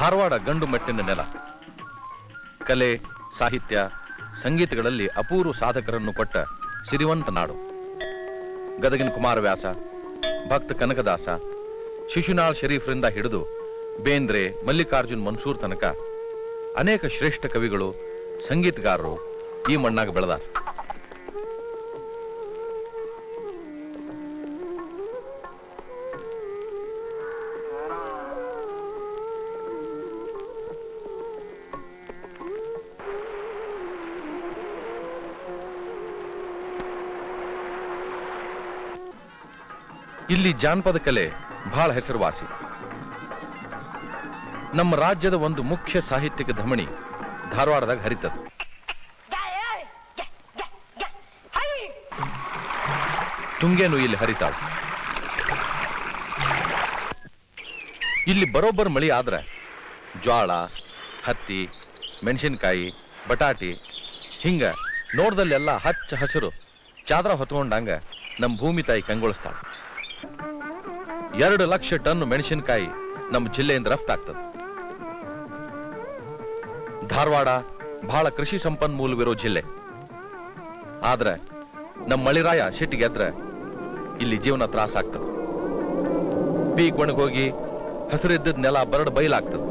ಧಾರವಾಡ ಗಂಡು ಮಟ್ಟಿನ ನೆಲ. ಕಲೆ, ಸಾಹಿತ್ಯ, ಸಂಗೀತಗಳಲ್ಲಿ ಅಪೂರ್ವ ಸಾಧಕರನ್ನು ಕೊಟ್ಟ ಸಿರಿವಂತ ನಾಡು. ಗದಗಿನ ಕುಮಾರವ್ಯಾಸ ಭಕ್ತ ಕನಕದಾಸ, ಶಿಶುನಾಳ್ ಶರೀಫ್ರಿಂದ ಹಿಡಿದು ಬೇಂದ್ರೆ, ಮಲ್ಲಿಕಾರ್ಜುನ್ ಮನ್ಸೂರ್ ತನಕ ಅನೇಕ ಶ್ರೇಷ್ಠ ಕವಿಗಳು, ಸಂಗೀತಗಾರರು ಈ ಮಣ್ಣಾಗ ಬೆಳೆದಾರ. ಇಲ್ಲಿ ಜಾನಪದ ಕಲೆ ಬಹಳ ಹೆಸರುವಾಸಿ. ನಮ್ಮ ರಾಜ್ಯದ ಒಂದು ಮುಖ್ಯ ಸಾಹಿತ್ಯಿಕ ಧಮಣಿ ಧಾರವಾಡದಾಗ ಹರಿತದ ತುಂಗೇನು ಇಲ್ಲಿ ಹರಿತಾಳ. ಇಲ್ಲಿ ಬರೋಬ್ಬರ ಮಳಿ ಆದ್ರೆ ಜ್ವಾಳ, ಹತ್ತಿ, ಮೆಣಸಿನಕಾಯಿ, ಬಟಾಟಿ, ಹಿಂಗ ನೋಡ್ದಲ್ಲೆಲ್ಲ ಹಚ್ಚ ಹಸಿರು ಚಾದ್ರ ಹೊತ್ಕೊಂಡಂಗ ನಮ್ಮ ಭೂಮಿ ತಾಯಿ ಕಂಗೊಳಿಸ್ತಾಳ. ಎರಡು ಲಕ್ಷ ಟನ್ ಮೆಣಸಿನಕಾಯಿ ನಮ್ಮ ಜಿಲ್ಲೆಯಿಂದ ರಫ್ತಾಗ್ತದೆ ಧಾರವಾಡ ಬಹಳ ಕೃಷಿ ಸಂಪನ್ಮೂಲವಿರೋ ಜಿಲ್ಲೆ. ಆದ್ರೆ ನಮ್ಮ ಮಳಿರಾಯ ಸಿಟ್ಟಿಗೆದ್ರೆ ಇಲ್ಲಿ ಜೀವನ ತ್ರಾಸ ಆಗ್ತದೆ. ಪೀಕ್ ಒಣಗೋಗಿ ಹಸಿರಿದ್ದದ ನೆಲ ಬರಡು ಬಯಲಾಗ್ತದೆ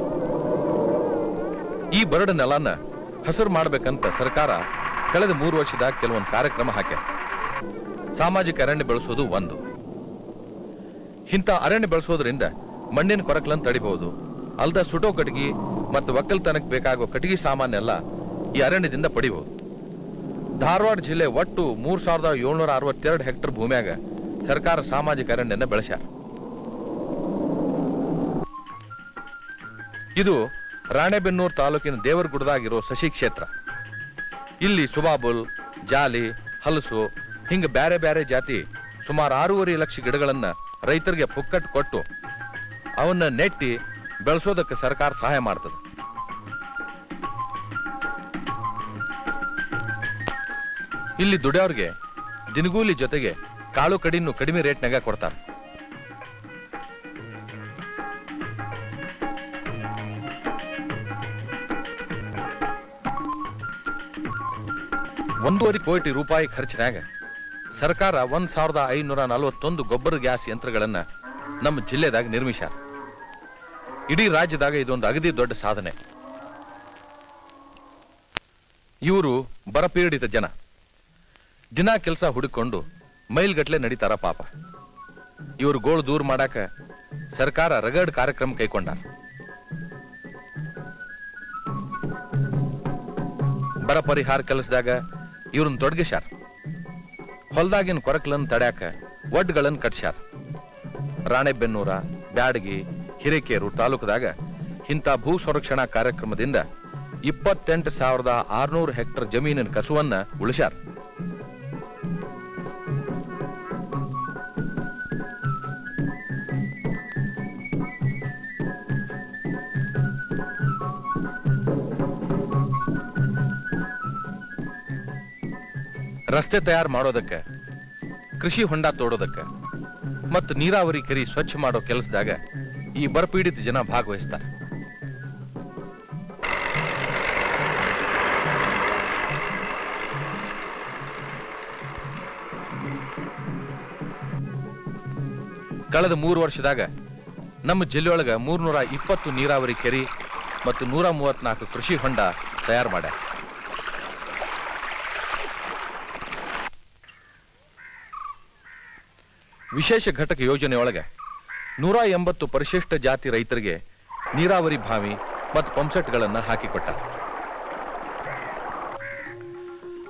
ಈ ಬರಡು ನೆಲನ ಹಸಿರು ಮಾಡಬೇಕಂತ ಸರ್ಕಾರ ಕಳೆದ ಮೂರು ವರ್ಷದ ಕೆಲವೊಂದು ಕಾರ್ಯಕ್ರಮ ಹಾಕ್ಯಾರ. ಸಾಮಾಜಿಕ ಅರಣ್ಯ ಬೆಳೆಸೋದು ಒಂದು. ಇಂಥ ಅರಣ್ಯ ಬೆಳೆಸೋದ್ರಿಂದ ಮಣ್ಣಿನ ಕೊರಕಲನ್ನು ತಡಿಬಹುದು. ಅಲ್ದ ಸುಟೋ ಕಟಗಿ ಮತ್ತು ಒಕ್ಕಲ್ತನಕ್ಕೆ ಬೇಕಾಗುವ ಕಟಗಿ ಸಾಮಾನೆಲ್ಲ ಈ ಅರಣ್ಯದಿಂದ ಪಡಿಬಹುದು. ಧಾರವಾಡ ಜಿಲ್ಲೆ ಒಟ್ಟು ಮೂರು ಸಾವಿರದ ಏಳ್ನೂರ ಅರವತ್ತೆರಡು ಹೆಕ್ಟರ್ ಭೂಮಿಯಾಗ ಸರ್ಕಾರ ಸಾಮಾಜಿಕ ಅರಣ್ಯನ ಬೆಳೆಸ್ಯಾರ. ಇದು ರಾಣೆಬೆನ್ನೂರು ತಾಲೂಕಿನ ದೇವರಗುಡದಾಗಿರೋ ಸಸಿ ಕ್ಷೇತ್ರ. ಇಲ್ಲಿ ಸುಬಾಬುಲ್, ಜಾಲಿ, ಹಲಸು, ಹಿಂಗ ಬ್ಯಾರೆ ಬ್ಯಾರೆ ಜಾತಿ ಸುಮಾರು ಆರೂವರೆ ಲಕ್ಷ ಗಿಡಗಳನ್ನ ರೈತರಿಗೆ ಪುಕ್ಕಟ್ ಕೊಟ್ಟು ಅವನ್ನ ನೆಟ್ಟಿ ಬೆಳೆಸೋದಕ್ಕೆ ಸರ್ಕಾರ ಸಹಾಯ ಮಾಡ್ತದೆ. ಇಲ್ಲಿ ದುಡಿಯವ್ರಿಗೆ ದಿನಗೂಲಿ ಜೊತೆಗೆ ಕಾಳು ಕಡಿನೂ ಕಡಿಮೆ ರೇಟ್ನಾಗ ಕೊಡ್ತಾರೆ. ಒಂದೂವರೆ ಕೋಟಿ ರೂಪಾಯಿ ಖರ್ಚಿನಾಗ ಸರ್ಕಾರ ಒಂದ್ ಸಾವಿರದ ಐನೂರ ನಲವತ್ತೊಂದು ಗೊಬ್ಬರ ಗ್ಯಾಸ್ ಯಂತ್ರಗಳನ್ನ ನಮ್ಮ ಜಿಲ್ಲೆದಾಗ ನಿರ್ಮಿಸ್ಯಾರ. ಇಡೀ ರಾಜ್ಯದಾಗ ಇದೊಂದು ಅಗದಿ ದೊಡ್ಡ ಸಾಧನೆ. ಇವರು ಬರಪೀಡಿತ ಜನ. ದಿನ ಕೆಲಸ ಹುಡುಕೊಂಡು ಮೈಲ್ಗಟ್ಲೆ ನಡೀತಾರ ಪಾಪ. ಇವರು ಗೋಳು ದೂರ ಮಾಡಾಕ ಸರ್ಕಾರ ರಗಡ್ ಕಾರ್ಯಕ್ರಮ ಕೈಕೊಂಡ ಬರ ಪರಿಹಾರ ಕೆಲಸದಾಗ ಇವ್ರನ್ನ ತೊಡಗಿಸ್ಯಾರ. ಹೊಲ್ದಾಗಿನ ಕೊರಕಲನ್ನು ತಡ್ಯಾಕ ಒಡ್ಗಳನ್ನು ಕಟ್ಸ್ಯಾರ. ರಾಣೆಬೆನ್ನೂರ, ಬ್ಯಾಡಗಿ, ಹಿರೇಕೇರು ತಾಲೂಕದಾಗ ಇಂಥ ಭೂ ಸಂರಕ್ಷಣಾ ಕಾರ್ಯಕ್ರಮದಿಂದ ಇಪ್ಪತ್ತೆಂಟು ಸಾವಿರದ ಆರ್ನೂರು ಹೆಕ್ಟರ್ ಜಮೀನಿನ ಕಸುವನ್ನ ಉಳಿಸ್ಯಾರ. ರಸ್ತೆ ತಯಾರು ಮಾಡೋದಕ್ಕೆ, ಕೃಷಿ ಹೊಂಡ ತೋಡೋದಕ್ಕೆ, ಮತ್ತು ನೀರಾವರಿ ಕೆರಿ ಸ್ವಚ್ಛ ಮಾಡೋ ಕೆಲಸದಾಗ ಈ ಬರಪೀಡಿತ ಜನ ಭಾಗವಹಿಸ್ತಾರೆ. ಕಳೆದ ಮೂರು ವರ್ಷದಾಗ ನಮ್ಮ ಜಿಲ್ಲೆಯೊಳಗ ಮೂರ್ನೂರ ಇಪ್ಪತ್ತು ನೀರಾವರಿ ಕೆರಿ ಮತ್ತು ನೂರ ಮೂವತ್ನಾಲ್ಕು ಕೃಷಿ ಹೊಂಡ ತಯಾರು ಮಾಡ್ಯಾರ. ವಿಶೇಷ ಘಟಕ ಯೋಜನೆಯೊಳಗೆ ನೂರ ಎಂಬತ್ತು ಪರಿಶಿಷ್ಟ ಜಾತಿ ರೈತರಿಗೆ ನೀರಾವರಿ ಭಾವಿ ಮತ್ತು ಪಂಪ್ಸೆಟ್ಗಳನ್ನು ಹಾಕಿಕೊಟ್ಟ.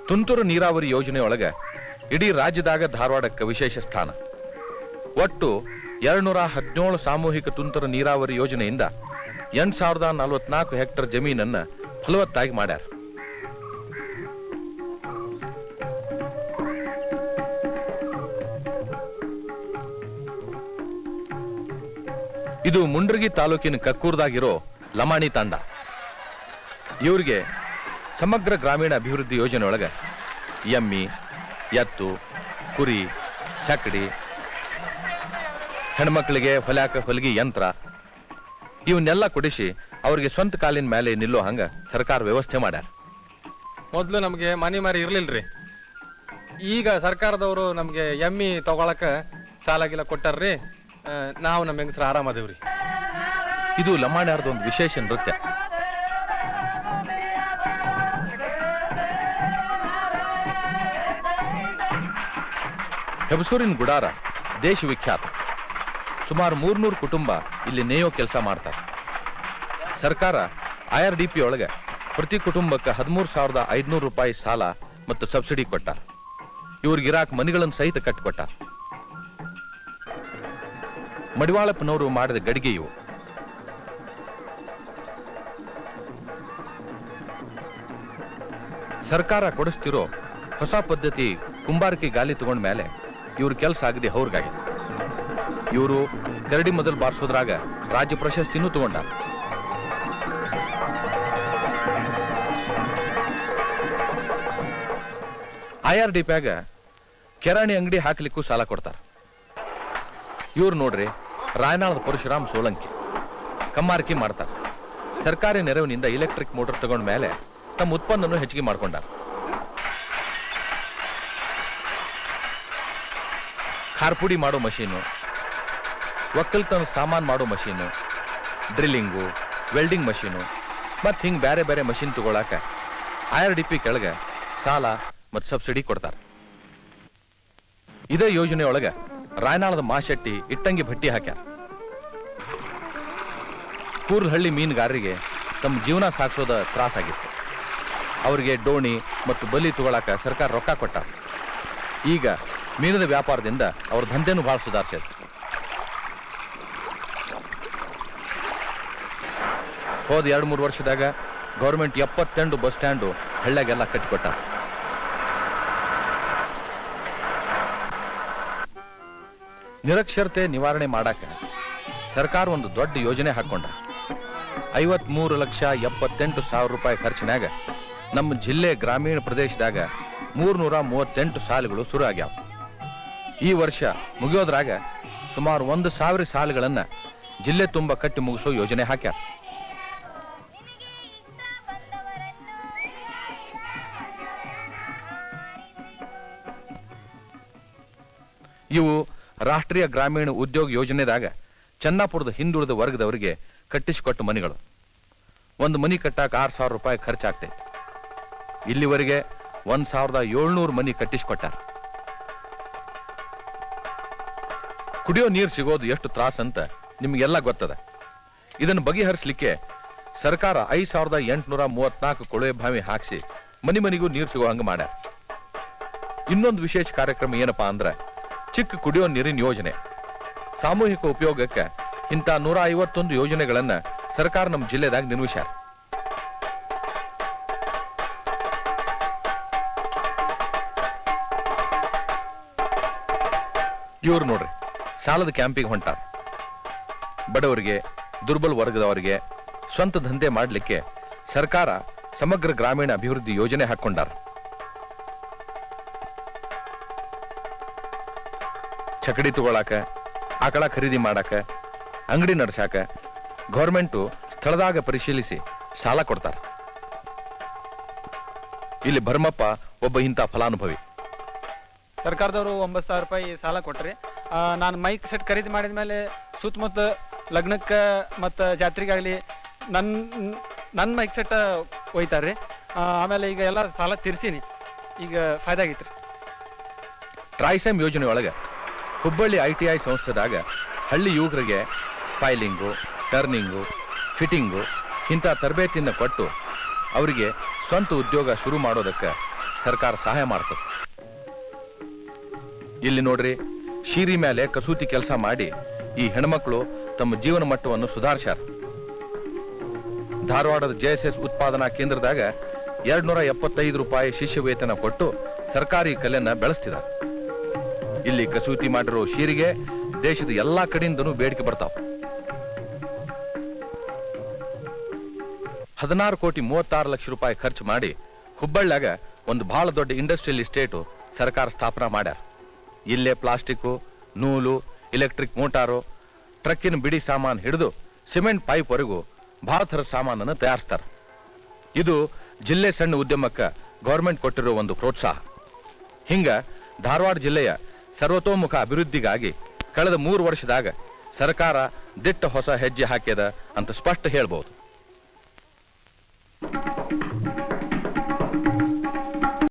ತುಂತುರು ನೀರಾವರಿ ಯೋಜನೆಯೊಳಗೆ ಇಡೀ ರಾಜ್ಯದಾಗ ಧಾರವಾಡಕ್ಕೆ ವಿಶೇಷ ಸ್ಥಾನ. ಒಟ್ಟು ಎರಡ್ನೂರ ಹದಿನೇಳು ಸಾಮೂಹಿಕ ತುಂತುರು ನೀರಾವರಿ ಯೋಜನೆಯಿಂದ ಎಂಟು ಸಾವಿರದ ನಲವತ್ನಾಲ್ಕು ಹೆಕ್ಟರ್ ಜಮೀನನ್ನು ಫಲವತ್ತಾಗಿ ಮಾಡ್ಯಾರ. ಮುಂಡ್ರಗಿ ತಾಲೂಕಿನ ಕಕ್ಕೂರ್ದಾಗಿರೋ ಲಮಾಣಿ ತಂಡ. ಇವ್ರಿಗೆ ಸಮಗ್ರ ಗ್ರಾಮೀಣ ಅಭಿವೃದ್ಧಿ ಯೋಜನೆ ಒಳಗೆ ಎಮ್ಮಿ, ಎತ್ತು, ಕುರಿ, ಚಕಡಿ, ಹೆಣ್ಮಕ್ಳಿಗೆ ಹೊಲ್ಯಾಕ ಹೊಲಿಗೆ ಯಂತ್ರ ಇವನ್ನೆಲ್ಲ ಕೊಡಿಸಿ ಅವ್ರಿಗೆ ಸ್ವಂತ ಕಾಲಿನ ಮೇಲೆ ನಿಲ್ಲೋ ಹಂಗ ಸರ್ಕಾರ ವ್ಯವಸ್ಥೆ ಮಾಡ್ಯಾರ. ಮೊದಲು ನಮಗೆ ಮನಿ ಮಾರಿ ಇರ್ಲಿಲ್ರಿ. ಈಗ ಸರ್ಕಾರದವರು ನಮಗೆ ಎಮ್ಮಿ ತಗೊಳಕ ಸಾಲ ಗಿಲ ಕೊಟ್ಟಾರ್ರಿ ನಾವು ನಮ್ಮ ಹೆಂಗಸ್ರು ಆರಾಮದೇವ್ರಿ. ಇದು ಲಮಾಣ್ಯಾರ್ದ ಒಂದು ವಿಶೇಷ ನೃತ್ಯ. ಹೆಬಸೂರಿನ ಗುಡಾರ ದೇಶ ವಿಖ್ಯಾತ. ಸುಮಾರು ಮೂರ್ನೂರು ಕುಟುಂಬ ಇಲ್ಲಿ ನೇಯೋ ಕೆಲಸ ಮಾಡ್ತಾರೆ. ಸರ್ಕಾರ ಐ ಆರ್ ಒಳಗೆ ಪ್ರತಿ ಕುಟುಂಬಕ್ಕೆ ಹದಿಮೂರು ಸಾವಿರದ ಐದುನೂರು ರೂಪಾಯಿ ಸಾಲ ಮತ್ತು ಸಬ್ಸಿಡಿ ಕೊಟ್ಟಾರ. ಇವ್ರಿಗಿರಾಕ್ ಮನೆಗಳನ್ನು ಸಹಿತ ಕಟ್ಟಿಕೊಟ್ಟಾರ. ಮಡಿವಾಳಪ್ಪನವರು ಮಾಡಿದ ಗಡಿಗೆಯು ಸರ್ಕಾರ ಕೊಡಿಸ್ತಿರೋ ಹೊಸ ಪದ್ಧತಿ ಕುಂಬಾರಕಿ ಗಾಲಿ ತಗೊಂಡ ಮೇಲೆ ಇವ್ರ ಕೆಲಸ ಆಗಿದೆ ಅವ್ರಿಗಾಗಿ. ಇವರು ಕರಡಿ ಮೊದಲು ಬಾರಿಸೋದ್ರಾಗ ರಾಜ್ಯ ಪ್ರಶಸ್ತಿನೂ ತಗೊಂಡ ಐ ಆರ್ ಡಿ ಪ್ಯಾಗ ಕೆರಾಣಿ ಅಂಗಡಿ ಹಾಕ್ಲಿಕ್ಕೂ ಸಾಲ ಕೊಡ್ತಾರ. ಇವ್ರು ನೋಡ್ರಿ ರಾಯನಾಳದ ಪರಶುರಾಮ್ ಸೋಲಂಕಿ ಕಮ್ಮಾರಕಿ ಮಾಡ್ತಾರೆ. ಸರ್ಕಾರಿ ನೆರವಿನಿಂದ ಎಲೆಕ್ಟ್ರಿಕ್ ಮೋಟರ್ ತಗೊಂಡ ಮೇಲೆ ತಮ್ಮ ಉತ್ಪನ್ನವನ್ನು ಹೆಚ್ಚಿಗೆ ಮಾಡಿಕೊಂಡ ಖಾರ್ಪುಡಿ ಮಾಡೋ ಮಷೀನು, ಒಕ್ಕಲ್ತನ ಸಾಮಾನು ಮಾಡೋ ಮಷೀನು, ಡ್ರಿಲ್ಲಿಂಗು, ವೆಲ್ಡಿಂಗ್ ಮಷೀನು, ಮತ್ತು ಹಿಂಗೆ ಬೇರೆ ಬೇರೆ ಮಷೀನ್ ತಗೊಳಕ ಆರ್ ಡಿ ಪಿ ಕೆಳಗೆ ಸಾಲ ಮತ್ತು ಸಬ್ಸಿಡಿ ಕೊಡ್ತಾರೆ. ಇದೇ ಯೋಜನೆ ಒಳಗೆ ರಾಯನಾಳದ ಮಾಶೆಟ್ಟಿ ಇಟ್ಟಂಗಿ ಭಟ್ಟಿ ಹಾಕ್ಯಾರ. ಕೂರ್ಲಹಳ್ಳಿ ಮೀನುಗಾರರಿಗೆ ತಮ್ಮ ಜೀವನ ಸಾಗಿಸೋದ ತ್ರಾಸಾಗಿತ್ತು. ಅವರಿಗೆ ಡೋಣಿ ಮತ್ತು ಬಲಿ ತಗೊಳಕ ಸರ್ಕಾರ ರೊಕ್ಕ ಕೊಟ್ಟ. ಈಗ ಮೀನದ ವ್ಯಾಪಾರದಿಂದ ಅವ್ರ ದಂಧೆನೂ ಭಾಳ ಸುಧಾರಿಸಿದೆ ಹೋದ ಎರಡು ಮೂರು ವರ್ಷದಾಗ ಗೌರ್ಮೆಂಟ್ ಎಪ್ಪತ್ತೆಂಟು ಬಸ್ ಸ್ಟ್ಯಾಂಡು ಹಳ್ಳ್ಯಾಗೆಲ್ಲ ಕಟ್ಟಿಕೊಟ್ಟ. ನಿರಕ್ಷರತೆ ನಿವಾರಣೆ ಮಾಡಾಕ ಸರ್ಕಾರ ಒಂದು ದೊಡ್ಡ ಯೋಜನೆ ಹಾಕೊಂಡ ಐವತ್ಮೂರು ಲಕ್ಷ ಎಪ್ಪತ್ತೆಂಟು ಸಾವಿರ ರೂಪಾಯಿ ಖರ್ಚಿನಾಗ ನಮ್ಮ ಜಿಲ್ಲೆ ಗ್ರಾಮೀಣ ಪ್ರದೇಶದಾಗ ಮೂರ್ನೂರ ಮೂವತ್ತೆಂಟು ಸಾಲುಗಳು ಶುರು ಆಗ್ಯಾವ. ಈ ವರ್ಷ ಮುಗಿಯೋದ್ರಾಗ ಸುಮಾರು ಒಂದು ಸಾವಿರ ಸಾಲುಗಳನ್ನ ಜಿಲ್ಲೆ ತುಂಬ ಕಟ್ಟಿ ಮುಗಿಸೋ ಯೋಜನೆ ಹಾಕ್ಯಾರ. ಇವು ರಾಷ್ಟ್ರೀಯ ಗ್ರಾಮೀಣ ಉದ್ಯೋಗ ಯೋಜನೆದಾಗ ಚನ್ನಾಪುರದ ಹಿಂದುಳಿದ ವರ್ಗದವರಿಗೆ ಕಟ್ಟಿಸಿಕೊಟ್ಟ ಮನೆಗಳು. ಒಂದು ಮನಿ ಕಟ್ಟಾಕ ಆರು ಸಾವಿರ ರೂಪಾಯಿ ಖರ್ಚಾಗ್ತೈತೆ. ಇಲ್ಲಿವರೆಗೆ ಒಂದ್ ಸಾವಿರದ ಏಳ್ನೂರು ಮನಿ ಕಟ್ಟಿಸ್ಕೊಟ್ಟಾರ. ಕುಡಿಯೋ ನೀರು ಸಿಗೋದು ಎಷ್ಟು ತ್ರಾಸ ಅಂತ ನಿಮ್ಗೆಲ್ಲ ಗೊತ್ತದ. ಇದನ್ನು ಬಗೆಹರಿಸಲಿಕ್ಕೆ ಸರ್ಕಾರ ಐದ್ ಸಾವಿರದ ಎಂಟುನೂರ ಮೂವತ್ನಾಲ್ಕು ಕೊಳವೆ ಬಾವಿ ಹಾಕಿಸಿ ಮನಿ ಮನಿಗೂ ನೀರು ಸಿಗೋ ಹಂಗ ಮಾಡ ಇನ್ನೊಂದು ವಿಶೇಷ ಕಾರ್ಯಕ್ರಮ ಏನಪ್ಪಾ ಅಂದ್ರೆ ಚಿಕ್ಕ ಕುಡಿಯೋ ನೀರಿನ ಯೋಜನೆ. ಸಾಮೂಹಿಕ ಉಪಯೋಗಕ್ಕೆ ಇಂಥ ನೂರ ಐವತ್ತೊಂದು ಯೋಜನೆಗಳನ್ನ ಸರ್ಕಾರ ನಮ್ಮ ಜಿಲ್ಲೆದಾಗ ನಿರ್ಮಿಸ್ಯಾರ. ಇವ್ರು ನೋಡ್ರಿ, ಸಾಲದ ಕ್ಯಾಂಪಿಗೆ ಹೊಂಟಾರ. ಬಡವರಿಗೆ, ದುರ್ಬಲ ವರ್ಗದವರಿಗೆ ಸ್ವಂತ ದಂಧೆ ಮಾಡಲಿಕ್ಕೆ ಸರ್ಕಾರ ಸಮಗ್ರ ಗ್ರಾಮೀಣ ಅಭಿವೃದ್ಧಿ ಯೋಜನೆ ಹಾಕೊಂಡಾರ ಚಕಡಿ ತಗೊಳಾಕ, ಆಕಳ ಖರೀದಿ ಮಾಡಾಕ, ಅಂಗಡಿ ನಡೆಸಾಕ ಗೌರ್ಮೆಂಟು ಸ್ಥಳದಾಗ ಪರಿಶೀಲಿಸಿ ಸಾಲ ಕೊಡ್ತಾರ. ಇಲ್ಲಿ ಭರ್ಮಪ್ಪ ಒಬ್ಬ ಇಂಥ ಫಲಾನುಭವಿ. ಸರ್ಕಾರದವರು ಒಂಬತ್ತು ಸಾವಿರ ರೂಪಾಯಿ ಸಾಲ ಕೊಟ್ರಿ. ನಾನು ಮೈಕ್ ಸೆಟ್ ಖರೀದಿ ಮಾಡಿದ ಮೇಲೆ ಸುತ್ತಮುತ್ತ ಲಗ್ನಕ್ಕೆ ಮತ್ತು ಜಾತ್ರೆಗಾಗಲಿ ನನ್ನ ನನ್ನ ಮೈಕ್ ಸೆಟ್ ಒಯ್ತಾರ್ರಿ. ಆ, ಆಮೇಲೆ ಈಗ ಎಲ್ಲ ಸಾಲ ತೀರ್ಸೀನಿ. ಈಗ ಫಾಯ್ದಾ ಆಗೈತ್ರಿ. ಟ್ರೈಸೆಮ್ ಯೋಜನೆ ಒಳಗೆ ಹುಬ್ಬಳ್ಳಿ ಐ ಟಿ ಐ ಸಂಸ್ಥೆದಾಗ ಹಳ್ಳಿ ಯುವಕರಿಗೆ ಫೈಲಿಂಗು ಟರ್ನಿಂಗು ಫಿಟ್ಟಿಂಗು ಇಂಥ ತರಬೇತಿಯನ್ನು ಕೊಟ್ಟು ಅವರಿಗೆ ಸ್ವಂತ ಉದ್ಯೋಗ ಶುರು ಮಾಡೋದಕ್ಕೆ ಸರ್ಕಾರ ಸಹಾಯ ಮಾಡ್ತದೆ. ಇಲ್ಲಿ ನೋಡ್ರಿ, ಶೀರಿ ಮೇಲೆ ಕಸೂತಿ ಕೆಲಸ ಮಾಡಿ ಈ ಹೆಣ್ಮಕ್ಳು ತಮ್ಮ ಜೀವನ ಮಟ್ಟವನ್ನು ಸುಧಾರಿಸ್ಯಾರ. ಧಾರವಾಡದ ಜೆಎಸ್ಎಸ್ ಉತ್ಪಾದನಾ ಕೇಂದ್ರದಾಗ ಎರಡ್ನೂರ ಎಪ್ಪತ್ತೈದು ರೂಪಾಯಿ ಶಿಷ್ಯ ವೇತನ ಕೊಟ್ಟು ಸರ್ಕಾರಿ ಕಲೆಯನ್ನ ಬೆಳೆಸ್ತಿದ್ದಾರೆ ಇಲ್ಲಿ ಕಸೂತಿ ಮಾಡಿರೋ ಶೀರಿಗೆ ದೇಶದ ಎಲ್ಲಾ ಕಡೆಯಿಂದನೂ ಬೇಡಿಕೆ ಬರ್ತಾವ. ಹದಿನಾರು ಕೋಟಿ ಮೂವತ್ತಾರು ಲಕ್ಷ ರೂಪಾಯಿ ಖರ್ಚು ಮಾಡಿ ಹುಬ್ಬಳ್ಳಿಯಾಗ ಒಂದು ಬಹಳ ದೊಡ್ಡ ಇಂಡಸ್ಟ್ರಿಯಲ್ ಇಸ್ಟೇಟು ಸರ್ಕಾರ ಸ್ಥಾಪನಾ ಮಾಡ್ಯಾರ. ಇಲ್ಲೇ ಪ್ಲಾಸ್ಟಿಕ್ಕು, ನೂಲು ಇಲೆಕ್ಟ್ರಿಕ್ ಮೋಟಾರು, ಟ್ರಕ್ಕಿನ ಬಿಡಿ ಸಾಮಾನು ಹಿಡಿದು ಸಿಮೆಂಟ್ ಪೈಪ್ವರೆಗೂ ಭಾರತದ ಸಾಮಾನನ್ನು ತಯಾರಿಸ್ತಾರೆ. ಇದು ಜಿಲ್ಲೆ ಸಣ್ಣ ಉದ್ಯಮಕ್ಕೆ ಗೌರ್ಮೆಂಟ್ ಕೊಟ್ಟಿರೋ ಒಂದು ಪ್ರೋತ್ಸಾಹ. ಹಿಂಗ ಧಾರವಾಡ ಜಿಲ್ಲೆಯ ಸರ್ವತೋಮುಖ ಅಭಿವೃದ್ಧಿಗಾಗಿ ಕಳೆದ ಮೂರು ವರ್ಷದಾಗ ಸರ್ಕಾರ ದಿಟ್ಟ ಹೊಸ ಹೆಜ್ಜೆ ಹಾಕ್ಯದ ಅಂತ ಸ್ಪಷ್ಟ ಹೇಳ್ಬೋದು.